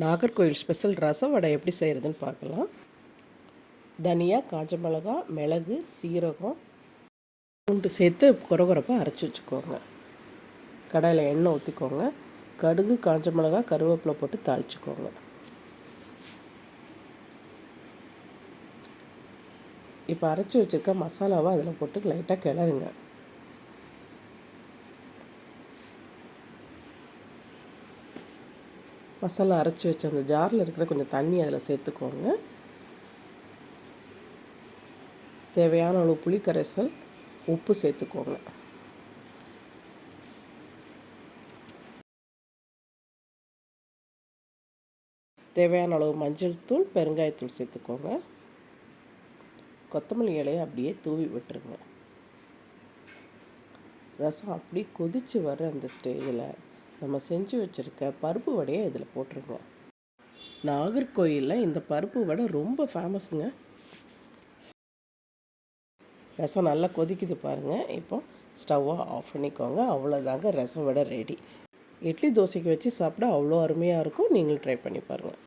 Nagercoil special ரசம் வடை எப்படி செய்கிறதுன்னு பார்க்கலாம். தனியாக காஞ்ச மிளகா மிளகு சீரகம் பூண்டு சேர்த்து குறகுறப்பாக அரைச்சி வச்சுக்கோங்க. கடையில் எண்ணெய் ஊற்றிக்கோங்க கடுகு காஞ்ச மிளகா கருவேப்பிலை போட்டு தாளிச்சுக்கோங்க. இப்போ அரைச்சி வச்சுருக்க மசாலாவை அதில் போட்டு லைட்டாக கிளறுங்க. மசாலா அரைச்சி வச்ச அந்த ஜாரில் இருக்கிற கொஞ்சம் தண்ணி அதில் சேர்த்துக்கோங்க. தேவையான அளவு புளி கரைசல் உப்பு சேர்த்துக்கோங்க. தேவையான அளவு மஞ்சள் தூள் பெருங்காயத்தூள் சேர்த்துக்கோங்க. கொத்தமல்லி இலையை அப்படியே தூவி விட்டுருங்க. ரசம் அப்படி கொதித்து வர அந்த ஸ்டேஜில் நம்ம செஞ்சு வச்சுருக்க பருப்பு வடையை இதில் போட்டுருங்க நாகர்கோயிலில் இந்த பருப்பு வடை ரொம்ப ஃபேமஸுங்க ரசம் நல்லா கொதிக்குது பாருங்கள் இப்போ ஸ்டவ்வை ஆஃப் பண்ணிக்கோங்க. அவ்வளோதாங்க ரசம் வடை ரெடி இட்லி தோசைக்கு வச்சு சாப்பிட அவ்வளோ அருமையாக இருக்கும். நீங்களும் ட்ரை பண்ணி பாருங்கள்